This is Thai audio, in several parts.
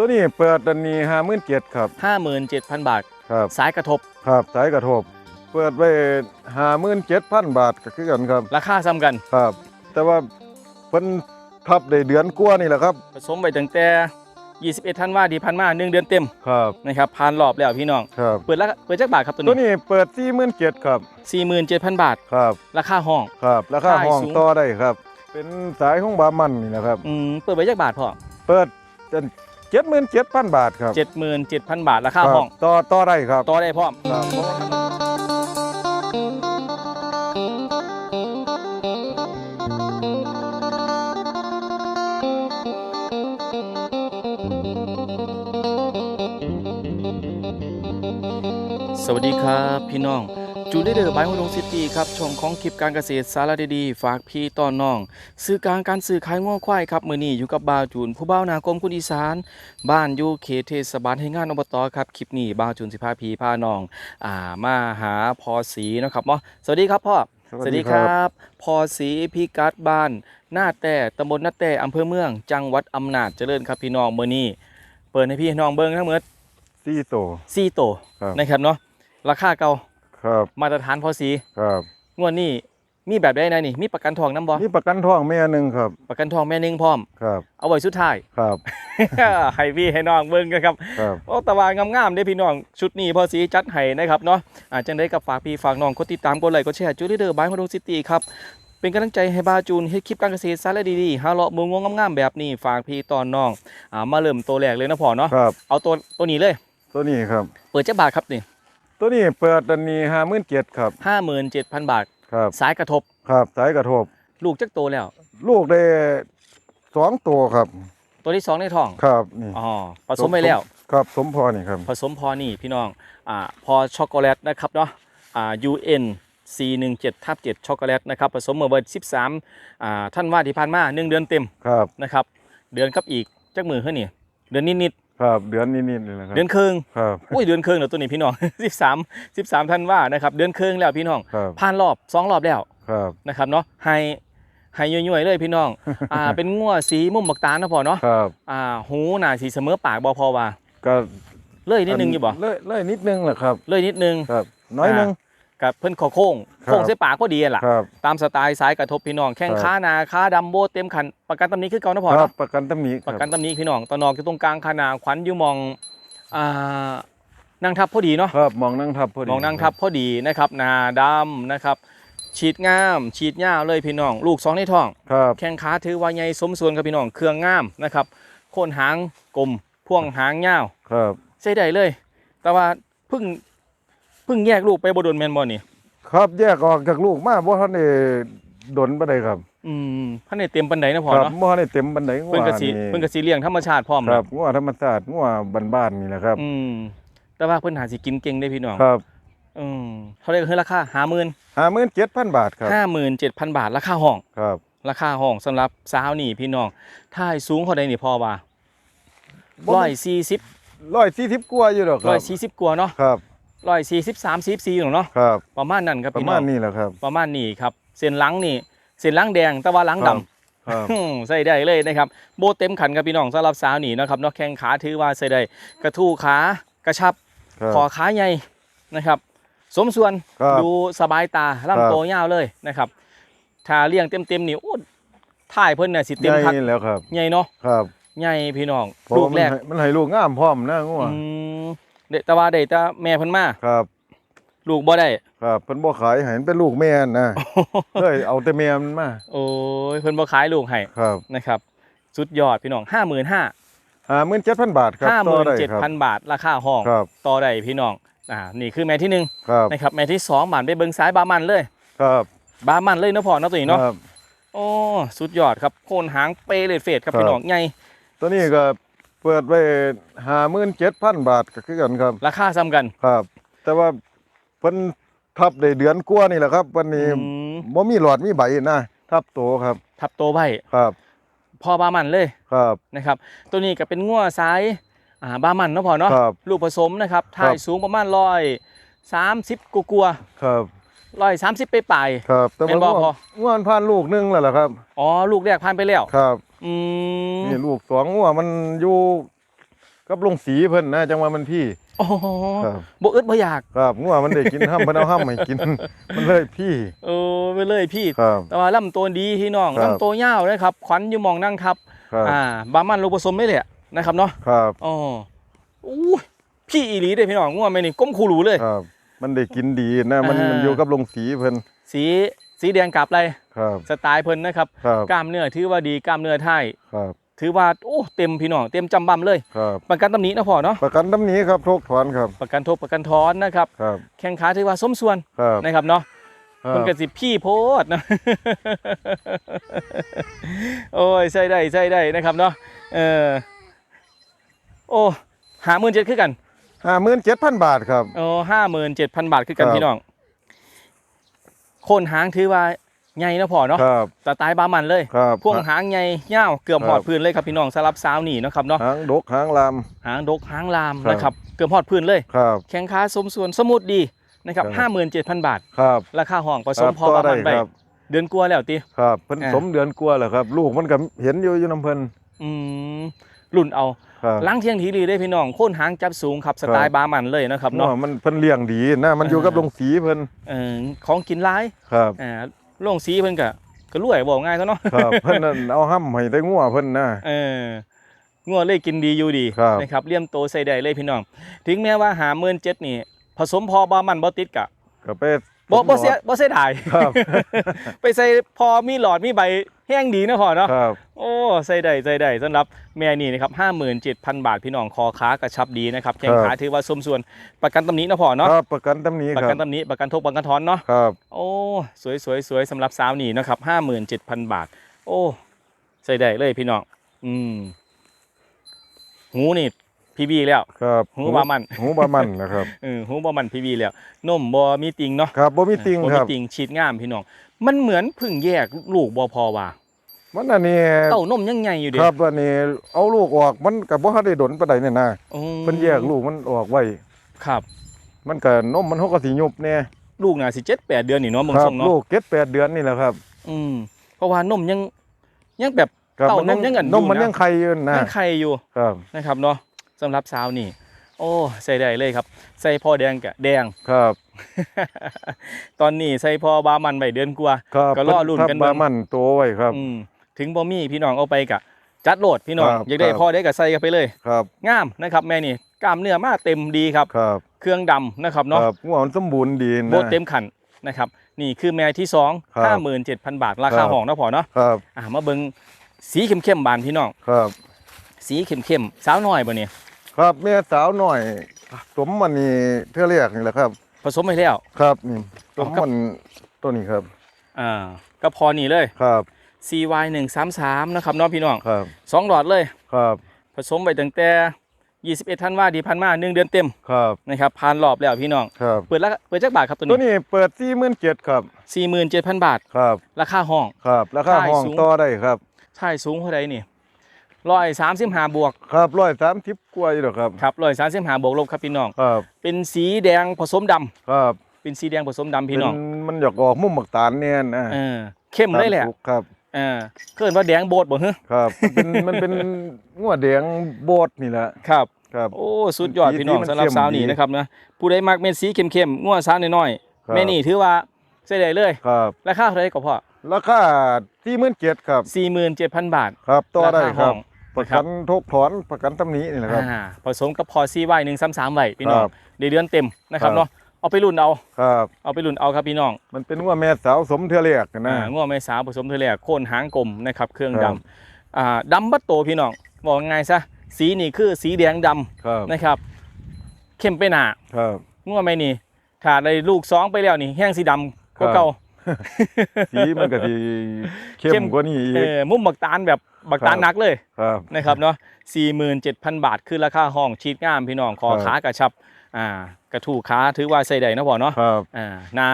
ตัวนี้เปิดอันนี้ห้าหมื่นเจ็ดครับ57,000บาท ครับ สายกระทบ ครับสายกระทบ เปิดไว้ห้าหมื่นเจ็ดพันบาทก็คือกันครับ ราคาซ้ำกัน ครับ แต่ว่าเพิ่นทับได้เดือนกว่านี่แหละครับ ผสมไปตั้งแต่ 21ธันวาดีพันมา1เดือนเต็มครับ นะครับผ่านรอบแล้วพี่น้อง ครับ เปิดละเปิดจักบาทครับตัวตัวนี้นี้เปิดสี่หมื่นเจ็ดครับ47,000บาท ครับ ราคาห้อง ครับราคาขายห้องสูง ต่อได้ครับ เป็นสายของบามันนี่นะครับ อืมเปิดไปจักบาทพ่อเปิด เจ็ดหมื่นเจ็ดพันบาทครับ77,000บาทราคาห้องครับต่อต่อได้ครับต่อได้พร้อมครับสวัสดีครับพี่น้อง จูเลเดอร์บายฮดงซิตี้ครับช่องของคลิปการเกษตรสาระดีๆ ฝากพี่ต้อนน้อง ซื้อกลางการซื้อขายง้อควายครับมือนี้อยู่กับบ่าวจูน ผู้บ่าวนากรมคุณอีสาน บ้านอยู่เขตเทศบาลให้งานอบตครับคลิปนี้บ่าวจูนสิพาพีพาน้อง อ่ามาหาพอสีเนาะครับเนาะสวัสดีครับพ่อบพอสีพิกัดบ้านหน้าแต่ตำบลหน้าแต่อำเภอเมือง จังหวัดอำนาจเจริญครับพี่น้องมือนี้เปิดให้พี่น้องเบิ้งทั้งหมดสี่โตซี่โตวครับนะครับเนาะราคาเก่า ครับมาตรฐานพอสีครับงวดนี้มีแบบได้นะนี่ มีประกันทองน้ำบอนี่ประกันท้องแม่หนึ่งครับ ประกันทองแม่หนึงพร้อมครับเอาไว้สุดท้ายครับให้พี่ให้น้องเบิ่งกันครับครับโอ้ตะวางงามๆเด้อพี่น้องชุดนี้พอสีจัดให้นะครับเนาะอาจังได้กับฝากพี่ฝากน้องกดติดตามกดไลค์กดแชร์จูดิเดอร์บายฮอดงซิตี้ครับเป็นกำลังใจให้บาจูนเฮ็ดคลิปการเกษตรสาระดีๆหาเลาะมุมงงามๆแบบนี้ฝากพี่ตอนน้องอ่ามาเริ่มตัวแรกเลยนะพ่อเนาะครับเอาตัวตัวนี้เลย ตัวนี้ครับ เปิดจักบาทครับนี่ ตัวนี้เปิดอันนี้ห้าหมื่นเจ็ดครับ57,000บาท ครับ สายกระทบ ครับ สายกระทบ ลูกจักโตแล้ว ลูกได้สองตัวครับ ตัวที่สองในท้อง ครับนี่อ๋อผสมไปแล้ว ครับ สมพอนี่ครับ ผสมพอนี่พี่น้อง อ่า พอช็อกโกแลตนะครับเนาะ อ่า UN C17 ทับ7ช็อกโกแลตนะครับผสมเมื่อวัน13อ่าท่านว่าที่ผ่านมา 1 เดือนเต็ม ครับ นะครับ เดือนครับอีกจักมือเท่านี่ เดือนนิด ครับเดือนนิดๆนี่แหละครัๆบเดือนครึ่งครับโอ้ยเดือนครึ่งแล้วตัวนี้พี่น้อง 13 13ท่านว่านะครับเดือนครึ่งแล้วพี่น้องครับ ผ่านรอบสองรอบแล้วครับ นะครับเนาะให้ให้ย่อยๆเลยพี่น้อง อ่าเป็นงัวสีมุมบักตาลนะพอเนาะครับ อ่าหูหน้าสีเสมอปากบ่พอว่าก็เลยนิดนึงอยู่บ่เลยเลยนิดนึงแหละครับ เลยนิดนึง ครับ น้อยนึง กับเพิ่นคอโค้งครับโค้งเส้ปากพอดีอะล่ะ ครับตามสไตล์สายกระทบพี่น้องแข้งครับขาหนาขาดำโบเต็มขัน ประกันตำหนี้คือเก่านะพ่อครัเนาะ บประกันตำหนิคประรับกันตำหนี้พี่น้องตอนนอกอยู่ตรงกลางขาหนาขวัญอยู่มองอ่านั่งทับพอดีเนาะ ครับมองนั่งทับพอดีมองนั่งทับพอดีนะครับหนาดำนะครับ ฉีดงาม ฉีดยาวเลยพี่น้อง ลูกสองในท้อง ครับแข้งขาถือว่าใหญ่สมส่วนครับพี่น้อง เครื่องงามนะครับโคนหางกลมพ่วงหางยาว ครับ ใช้ได้เลย แต่ว่าเพิ่ง เพิ่งแยกลูกไปบโดนแมนบอนี่ครับแยกออกจากลูกมาบ่ทันได้ดนปานใดครับอืมพันในเต็มปันไดนะพอครับเนาะบ่ทันได้เต็มปานใดงัวเพิ่นกสีนี่เพิ่นกสีเลี้ยงธรรมชาติพร้อมคนะรับงัวธรรมชาติงัวบ้านๆนี่แหละครับ อืมแต่ว่าเพิ่นหาสิกินเก่งได้พี่น้องครับอืมเขาเรียกคือราคาห้าหมื่น57,000บาทครับห้าหมื่นเจ็ดพันบาทราคาห้องครับ ราคาห้องสำหรับสาวนี่พี่น้องถ้าให้สูงเท่าใดนี่พอว่าบ่ร้อยสี่สิบ140กว่าอยู่ดอกคร้รัอบยสี่สิบกว่าเนาะครับ ร้อยสี่สิบสามสิบสี่เนาะครับ ประมาณนั้นครับประพี่น้มาอณงนี้แหละครับ ประมาณนี้ครับ เส้นหลังนี่เส้นหลังแดงแต่ว่าหลังดำ ครับ อืมใส่ได้เลยนะครับโบเต็มขันกับพี่น้องสำหรับสาวนี่นะครับเนอกแข้งขาถือว่าใส่ได้กระทู้ขากระชับครับคอขาใหญ่นะครับ สมส่วนครับดูสบายตาครับลำตัวยาวเลยนะครับถ้าเลี้ยงเต็มๆนี่โอ้ถ่ายเพิ่นน่ะสิเต็มใหญ่คักแล้วครับ ใหญ่เนาะครับใหญ่พี่น้องเพราะลูกมันแรกให้มันให้ลูกงามพร้อมนะงัวอืม เด็แต่ว่าได้แต่แม่เพิ่นมาครับ ลูกบ่ได้ครับเพิ่นบ่ขายให้มันเป็นลูกแม่นนะเลยเอาแต่แม่มันมาโอ้ยเพิ่นบ่ขายลูกให้ครับนะครับสุดยอดพี่น้อง55,000 57,000บาทครับต่อได้ครับ57,000บาทราคาห้องครับต่อได้พี่น้องอ่านี่คือแม่ที่หนึ่งครับนะครับแม่ที่สองบานไปเบิงซ้ายบามันเลย ครับบามันเลยเนาะพ่อเนาะตัวนี้เนาะครับโอ้สุดยอดครับโคนหางเปเลดเฟดครับครับพี่น้องใหญ่ตัวนี้ก็ เปิดไว้57,000บาทก็คือกันครับ ราคาซ้ำกัน ครับ แต่ว่าเพิ่นทับได้เดือนกว่านี่แหละครับวันนี้อืมบ่มีหลอดมีใบนะทับโตครับ ทับโตวไว้ครับพ่อบามันเลยครับ นะครับ ตัวนี้ก็เป็นงัวซ้ายอ่าบามันเนาะพ่อเนาะครับ ลูกผสมนะครับถ่ายสูงประมาณร้อยสามสิบกลัวครับ ร้อยสามสิบไปปลายครับ แต่แม่ว่านบ่ง่วพองง่วงผ่านลูกหนึงแล้วล่ะครับๆอ๋อลูกแรกผ่านไปแล้ว ครับ อืมนี่ลูกสองงัวมันอยู่กับลงสีเพิ่นนะจังว่ามันพี่โอ้โหครับบ่อึดบ่อยากครับงัวมันได้กินห้ามเพิ่นเอาห้ามให้กิน มันเลยพี่เออไปเลยพี่ ครับ แต่ว่าลำตัวดีพี่น้องครับ ลำตัวยาวนะครับขวัญอยู่หมองนั่งทับ ครับอ่าบามันลูกผสมไม่เลยอะนะครับเนาะครับอ๋ออู้ยพี่อีหลีเด้พี่น้องง่วงไหมนี่ก้มคูหรูเลย ครับ มันได้กินดีนะมันอ่ามั มันอยู่กับลงสีเพิ่นสีสีแดงกลับเลยครับ สไตล์เพิ่นนะครับครับกล้ามเนื้อถือว่าดีกล้ามเนื้อไทยครับถือว่าโอ้เต็มพี่น้องเต็มจำบำเลย ครับ ประกันตำหนินะพ่อเนาะประกันตำหนี้ครับโทกถอนครับประกันทบประกันทอนนะครับ ครับแข้งขาถือว่าสมส่วนครับนะครับเนาะครัมันก็บสิพี่โพดนะ โอ้ยใช่ได้ใช่ได้นะครับเนาะเออโอ้หาหมื่นเจ็ดคือกัน ห้าหมื่นเจ็ดพันบาทครับ โอ้ห้าหมื่นเจ็ดพันบาทคือกันครับ พี่น้อง โคนหางถือว่าใหญ่นะพ่อเนาะครับสไตล์บามันเลยครับ พ่วงหางใหญ่ยาวเกือบครับ หอดพื้นเลยครับพี่น้องสลับสาวนี่เนาะครับเนาะ หางดกหางลามหางดกหางลามครับนะครับ เกือบหอดพื้นเลยครับ แข้งขาสมส่วนสมุดดีนะครับครับห้าหมื่นเจ็ดพันบาท ครับราคาห้องผสมครับพอบามันไปต่อได้ครับเดือนกลัวาแล้วติ ครับเพิ่นอ่า สมเดือนกลัวาแล้วครับ ลูกมันก็เห็นอยู่อยู่น้ำเพิ่นอืม รุ่นเอาครับล้างเที่ยงทีรีได้พี่น้องโค่นหางจับสูงครับสไตล์ครับบามันเลยนะครับเนาะ เนาะมันเพิ่นเลี้ยงดีนะมันอยู่กับอ่าลงสีเพิ่นเออของกินร้ายครับอ่าลงสีเพิ่นก็ก็รวยบอกง่ายเท่าเนาะครับเพิ่นนั่นเอาห้ำให้ได้งัวเพิ่นนะ เอองัวเลยกินดีอยู่ดีครับ นะครับเลี่ยมโตใส่ได้เลยพี่น้อง ถึงแม้ว่าหาเมื่นเจ็ดนี่ ผสมพอบามันบ่ติดกะก็ไปบ่บ่เสียบ่เสียดาย ครับ ไปใส่พอมีหลอดมีใบ แห้งดีนะพอเนาะครับ โอ้ใส่ได้ใส่ได้สำหรับแม่นี่นะครับ57,000บาทพี่น้องคอค้ากระชับดีนะครับแข้งขาถือว่าสมส่วนประกันตำหนินะพอเนาะครับประกันตำหนี้ประครักับนตำหนิประกันทุกประกันถอนเนาะครับโอ้สวยสวยสวยสำหรับสาวนี่นะครับห้าหมื่นเจ็ดพันบาท โอ้ใส่ได้เลยพี่น้องอืมหูนี่พีบีแล้วครับหูบามันหูบามันนะครับเออหูบามันพีบีแล้วนมบอมีติงเนาะครับบ่มีติงบ่คมีรับติงฉีดงามพี่น้อง มันเหมือนเพึ่งแยกลูกบอพอว่ามันอันนี้เต้านมยังไงอยู่เด้ครับอันนี้เอาลูกออกมันก็บ่ทันได้ดนปานใดเนี่ยนะอืมเพิ่นแยกลูกมันออกไว้ครับ มันก็นมมันเฮาก็สิยุบแน่ลูกน่ะสิเจ็ดแปดเดือนนี่เนาะมึงครัส่งเนาะลูก7 8เดือนนี่แหละครับ อืมเพราะว่านมยังยังแบบครับเต้านมยังกันอยู่นมมันนะยังไข่อยู่นะยังไข่อยู่ครับนะครับเนาะสำหรับสาวนี่ โอ้ใส่ได้เลยครับ ใส่พอแดงกับแดง ครับ ตอนนี้ใส่พอบามันใบเดือนกว่าครับก็รอลุ้นกันเพิ่ทับบาเบิ่งมันตัวไว้ครับ อืมถึงบ่มีพี่น้องเอาไปกะ จัดโหลดพี่น้องครับอยากได้ครับพอได้กับใส่กันไปเลย ครับงามนะครับแม่นี่กล้ามเนื้อมาเต็มดีครับ ครับเครื่องดำนะครับเนาะครับงัวมันสมบูรณ์ดีนะ โบทเต็มขันนะครับ นี่คือแม่ที่สองครับห้าหมื่นเจ็ดพันบาทราครัคาบห้องเนาะพอเนาะครับอ่ามาเบิ่งสีเข้มๆบานพี่น้อง ครับ สีเข้มๆสาวน้อยบ่เนี่ย ครับแม่สาวหน่อยสมมันนี่เท่าเรียกนี่แหละครับ ผสมไปแล้ว ครับนี่สอ๋อมครับมันตัวนี้ครับอ่าก็พอนี่เลยครับ CY 133นะครับเน้องพี่น้องครับสองหลอดเลยครับ ผสมไปตั้งแต่21ธันวาดีพันมาหนึ่งเดือนเต็มครับนะครับผ่านรอบแล้วพี่น้องครับเปิดละเปิดจักบาทครับตัวตัวนี้นี้เปิดสี่หมื่นเจ็ดครับ47,000บาทครับราคาห้องครับราคาขายห้องสูงต่อได้ครับชายสูงเท่าใดนี่ ร้อยสามสิบห้าบวกครับร้อยสามสิบกว่าอยู่หรอกครับครับร้อยสามสิบห้าบวกลบครับพี่น้องครับเป็นสีแดงผสมดำครับเป็นสีแดงผสมดำพี่น้องเป็นมันอยากออกมุมหมักตาลเนี่ยนะเออเข้มเลยแหละตามสุกครับเออเกินว่าแดงโบดบ่ฮะครับมันเป็นมันเป็นงัวแดงโบดนี่แหละครับครับโอ้สุดยอดสีพี่น้องสีมันสำหรับเข้มสาวนี่ดีนะครับนะผู้ใดมักเม็ดสีเข้มๆง่วสาวน้อยครับๆแม่นี่ถือว่าใส่ได้เลยครับราคาเท่าไหร่ก็พอราคาสี่หมื่นเจ็ดครับ47,000บาทครับต่อได้ราคคาห้รัอบง ประกันทุกถอนประกันตำหนี้นี่แหละครับ อ่าผสมกับพอซีไว้หนึ่งสามสามไว้พี่น้องครับได้เดือนเต็มนะครับครับ เนาะเอาไปรุ่นเอาครับ เอาไปรุ่นเอาครับพี่น้องมันเป็นงัวแม่สาวสมเทือเรียกนะ อ่าง่วแม่สาวผสมเทอแลกโค่นหางกลมนะครับเครื่องครัดำบอ่าดำบัดโตพี่น้องบอกไงายซะสีนี่คือสีแดงดำครับนะครับ เข้มไปหนา ครับ ง่วแม่นี่ถ้าได้ลูกสองไปแล้วนี่แห้งสีดำก็เก่า สีมันก็สีเข้เข้มมกว่านี้อีเอกอมุมบักตาลแบบบักตาลครับหนักเลยครับนะครับเนาะ47,000บาทคือราคาห้องชีดงามพี่น้องคอครับขากระชับอ่ากระถูกขาถือว่าใส่ได้นะพ่อเนาะครับอ่าหนา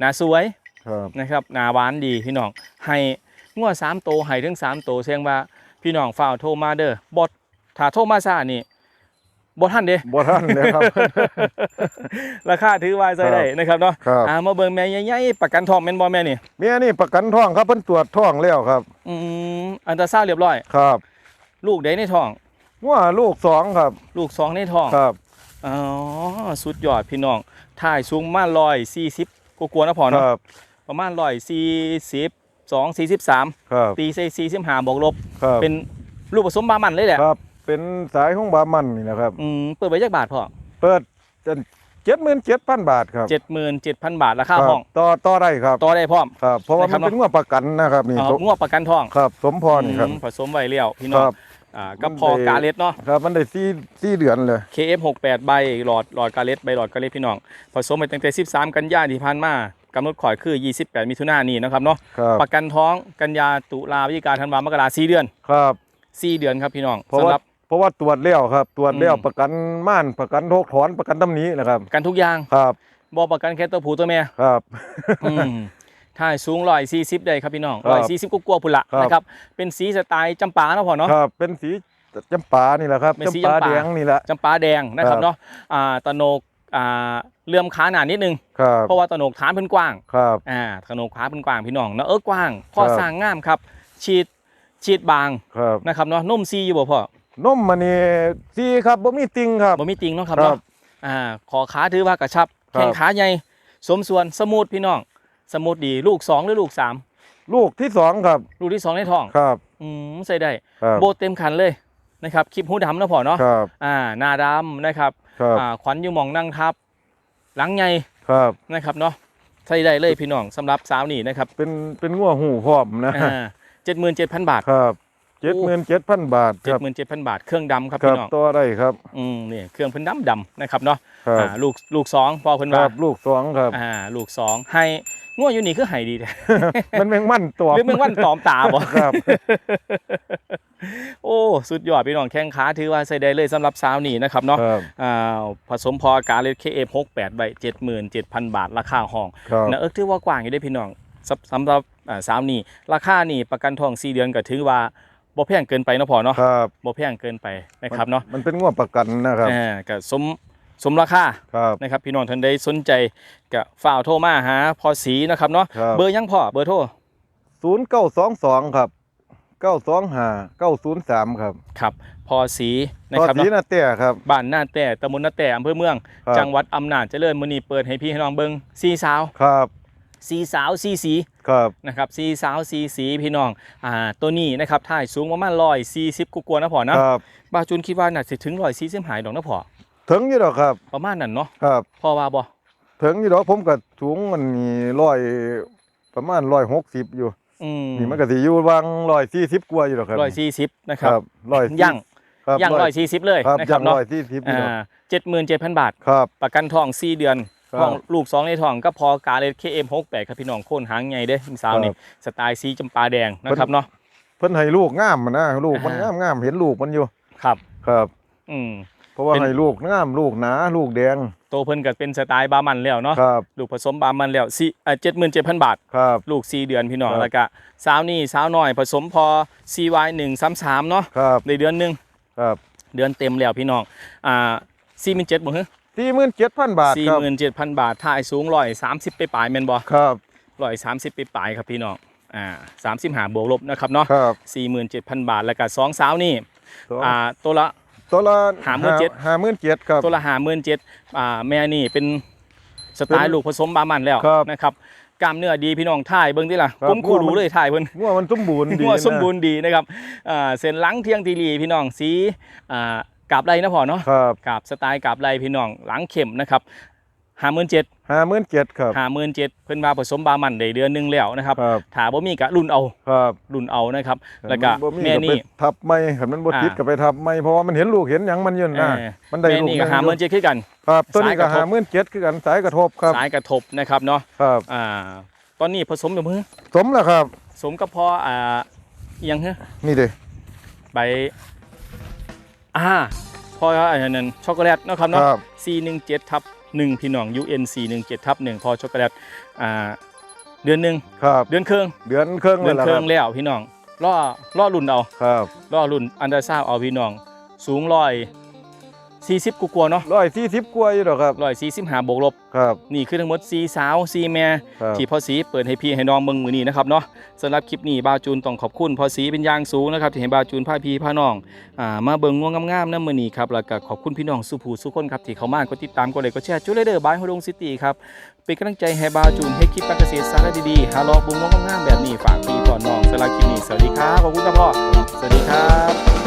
หนาสวยครับนะครับหนาหวานดีพี่น้องให้งวดสามโตวให้ถึงสามโตวแสดงว่าพี่น้องฝ่าวโทรมาเด้อบดถ้าโทรมาซ่านี่ บดทันเด้บ่ทันเลยครับ ราคาถือว่าใส่ได้นะครับเนาะครับ อ่ามาเบิ่งแม่ใหญ่ๆประกันทองแม่นบ่แม่นี่ เมียนี่ประกันท้องครับเพิ่นตรวจท้องแล้วครับ อืมอันตราซาวด์เรียบร้อย ครับลูกได้ในท้อง งัวลูกสองครับ ลูกสองในท้อง ครับ อ๋อ สุดยอดพี่น้องถ่ายสูงประมาณร้อยสี่สิบกลัวๆนะพอคเนาะ รับ ประมาณร้อยสี่สิบสองสี่สิบสามครับ ตีใส่สี่สิบห้าบวกลบ ครับ เป็นลูกผสมบามันเลยแหละ ครับ เป็นสายของบามันนี่นะครับ อืมเปิดไว้จักบาทพ่อเปิดเจ็ดหมื่นเจ็ดพันบาทครับเจ็ดหมื่นเจ็ดพันบาทราคาครับห้องต่อต่อได้ครับต่อได้พร้อมครับเพราะว่านะครัมับนเป็นงัวประกันนะครับนี่เอาสมงวดประกันทองครับสมพรนี่ครับอืมผสมไว้เลี้ยวพี่น้คองรับอ่ากับพอกาเลสเนาะครับมันได้สี่สี่เดือนเลย KF68 ใบหลอดหลอดกาเลสใบหลอดกาเลสพี่น้องผสมไปตั้งแต่ 13 กันยายนที่ผ่านมากำหนดข่อยคือ 28 มิถุนายนนี้นะครับเนาะครับประกันท้องกันยาตุลาพฤศจิกาธันวามกรา4เดือนครับ4เดือนครับพี่น้องเพราะสำว่าหรับ เพราะว่าตรวจแล้วครับ ตรวจแล้วอืมประกันม่านประกันโรคถอนประกันตำหนี้นะครับกันทุกอย่างครับบ่ประกันแค่ตัวผู้ตัวแม่ครับอืมถ้าสูงร้อยสี่สิบได้ครับพี่น้องครัร้อยบสี่สิบกว่าๆพุ่นละครับนะครับ เป็นสีสไตล์จำปาเนาะพ่อเนาะครับเป็นสีจำปานี่แหละครับเป็นสีจำปาจำปาแดงนี่แหละจำปาแดงนะครัครับบเนาะอ่าตะโหนกอ่าเลื่อมขาหนานิดนึงครับเพราะว่าตะโหนกฐานเพิ่นกว้างครับอ่าตะโหนกขาเพิ่นกว้างพี่น้องเนาะเออกว้างพอครับสร้างงามครับ ฉีดฉีดบางครับนะครับเนาะนุ่มซีอยู่บ่พ่อ นมมันนี่สีครับบ่มีติงครับ บ่มีติงเนาะครับครัเนาะบอ่าขอขาถือว่ากระชับ ครับ แข้งขาใหญ่สมส่วนสมูทพี่น้อง สมูทดีลูกสองหรือลูกสามลูกที่สองครับลูกที่สองในท้องครับอืมใส่ได้ ครับโบเต็มคันเลยนะครับคลิปหูดำนะพ่อเนาะครับอ่าหน้าดำนะครับครับอ่าขวัญอยู่หมองนั่งทับ หลังใหญ่ครับ นะครับเนาะใส่ได้เลยพี่น้องสำหรับสาวนี่นะครับเป็นเป็นงัวหูพร้อมนะเจ็ดหมื่นเจ็ดพันบาท ครับ เจ็ดหมื่นเจ็ดพันบาทเจ็คดรับหมื่นเจ็ดพันบาทเครื่องดำครับครัพี่บน้องตัวได้ครับ อืมนี่เครื่องเพิ่นดำดำนะครับเนาะครับ อ่าลูกลูกสองพอเพิ่นคว่ารับลูกสองครับ อ่าลูกสองให้ง่วงอยู่นี่คือไห้ดีแท้มันแมงมั่นตัว หรือแมงวันตอมตาบ่ ครับ โอ้ สุดยอดพี่น้องแข้งขาถือว่าใส่ได้เลยสำหรับสาวนี่นะครับเนาะครับอ่าผสมพอกาเลส KF68 ใบ77,000บาทราคาห้อง ครับ นะเอิกถือว่ากว้างอยู่ได้อพี่น้องสำสำหรับอ่าสาวนี่ราคานี่ประกันทอง4เดือนก็ถือว่า บ่แพงเกินไปเนาะพอเนาะครับบ่แพงเกินไปนะครับเนาะมันเป็นงัวประกันนะครับอ่าก็สมสมราคาครับนะครับพี่น้องท่านใดสนใจก็ฝ่ากโทรมาหาพอสีนะครับเนาะครับเบอร์ยังพอเบอร์โทรศูนย์เก้าสองสองครับเก้าสองห้าเก้าศูนย์สามครับครับพอสีนะพอครับสีเนาะนาเตี้ยครับบ้านหน้าแต่ตำบลหน้าแต่อำเภอเมืองครับจังหวัดอำนาจเจริญมื้อนี้เปิดให้พี่ให้น้องเบิ่งสีสาวครับสีสาวสีสี ครับนะครับสีสาวสีสีพี่น้องอ่าตัวนี้นะครับถ่ายสูงประมาณร้อยสี่สิบกว่าๆนะพอนะครับบาจูนคิดว่าน่าจะถึงร้อยสี่สิบหายดอกนะพอถึงอยู่ดอกครับ ประมาณนั้นเนาะครับพอว่าบ่ถึงอยู่ดอกผมก็สูงมันมีร้อยประมาณร้อยหกสิบอยู่อืมนี่มันก็สิอยู่วางร้อยสี่สิบกว่าอยู่ดอกครับร้อยสี่สิบนะคครับรับร้อยย่างครับย่างร้อยสี่สิบเลยครับนะคย่ารับงเนาะร้อยสี่สิบอยู่ดอกอ่าเจ็ดหมื่นเจ็ดพันบาท ครับ ประกันทองสี่เดือน ครับทองลูกสองในทองก็พอกาเลสเคเอ็มหกแปดครับพี่น้องโค่นหางใหญ่เด้อสาวนี่ครับสไตล์สีจำปาแดงนะครับเนาะเพิ่นให้ลูกงามมันนะลูกมันอ่างามงามเห็นลูกมันอยู่ครับครับ อืมเพราะว่าเป็นให้ลูกงามลูกหนาลูกแดงโตเพิ่นก็เป็นสไตล์บามันแล้วเนาะครับลูกผสมบามันแล้วสี่เจ็ดหมื่นเจ็ดพันบาทครับลูกสี่เดือนพี่น้องครับแล้วก็สาวนี่สาวน้อยผสมพอ CY หนึ่งสามสามเนาะครับในเดือนหนึ่งครับเดือนเต็มแล้วพี่น้องอ่าสี่หมื่นเจ็ดบ่ฮะ สี่หมื่นเจ็ดพันบาทสี่ครับหมื่นเจ็ดพันบาทถ่ายสูงร้อยสามสิบไปปลายๆแม่นบ่ครับร้อยสามสิบไปปลายๆครับพี่น้องอ่าสามสิบหาบวกลบนะครับเนาะครับสี่หมื่นเจ็ดพันบาทแล้วก็สองสาวนี่ตัวอ่าตัวละตัวละห้าหมื่นเจ็ดห้าหมื่นเจ็ดครับตัวละหาหมื่นเจ็ดอ่าแม่นี่เป็นสไตเป็ล์นลูกผสมบามันแล้วครับนะครับกล้ามเนื้อดีพี่น้องถ่ายเบิ่งดิล่ะครับผมคูว่ารู้มันเลยถ่ายเพิ่นงัวมันสมบูรณ์ดีหัวนะสมบูรณ์ดีนะครับอ่าเส้นหลังเที่ยงทีรีพี่น้องสีอ่า กาบไรนะพ่อเนาะครับกาบสไตล์กาบไรพี่น้องหลังเข็มนะครับหาหมื่นเจ็ดห้าหมื่นเจ็ดครับหาหมื่นเจ็ดเพิ่นมาผสมบามันได้เดือนหนึงแล้วนะครับครับถ้าบ่มีก็รุ่นเอาครับรุ่นเอานะครับ แล้วก็บ่มีแม่นี่ไปทับไม่ขันมันบ่อ่าติดก็ไปทับไม่เพราะว่ามันเห็นลูกเห็นหยังมันอยืนนะเออมันได้แม่ลูกนี่ก็หาหมื่นเจ็ดคือกันครับตัวนี้ก็สายกระทบหาหมื่นเจ็ดคือกันสายกระทบครับสายกระทบนะครับเนาะครับอ่าตอนนี้ผสมอยู่มือสมแล้วครับ สมกับพออ่าอิหยังฮะนี่เด้ใบ อ่าพออันนั้นช็อกโกแลตเนาะ ครับคเนาะรับ417 ทับ1พี่น้อง UN 417 ทับ1พอช็อกโกแลตอ่าเดือนหนึ่งครับ เดือนครึ่งเดือนครึ่งเดืแล้อวนล่ะคครึ่รังบแล้วพี่น้องล่อล่อรุ่นเอา ครับ ล่อรุ่นอันเดอร์ซาวเอาพี่น้อง สูงร้อย 40กว่าๆเนาะร้อยสี่สิบกว่าอยู่หรอกครับ145บวกลบ ครับ นี่คือทั้งหมด4สาว4แม่ครับ ที่พ่อสีเปิดให้พี่ให้น้องเบิ่งมื้อนี้นะครับเนาะสำหรับคลิปนี้บาวจูนต้องขอบคุณพ่อสีเป็นอย่างสูงนะครับที่ให้บาวจูนพาพี่พาน้องอ่ามาเบิ่งง่วงงามๆนำมื้อนี้ครับแล้วก็ขอบคุณพี่น้องสุภูสุคนครับที่เข้ามากดติดตามกดไลค์กดแชร์จุดเลยเด้อบายฮดงซิตี้ครับเป็นกำลังใจให้บาวจูนให้คลิปการเกษตรสาระดีๆหาลอกบุงง่วงงามๆแบบนี้ฝากพี่ก่อนน้องสำหรับคลิปนี้สวัสดีครับขอบคุณครับพ่อสวัสดีครับ